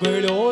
સાંભળ્યો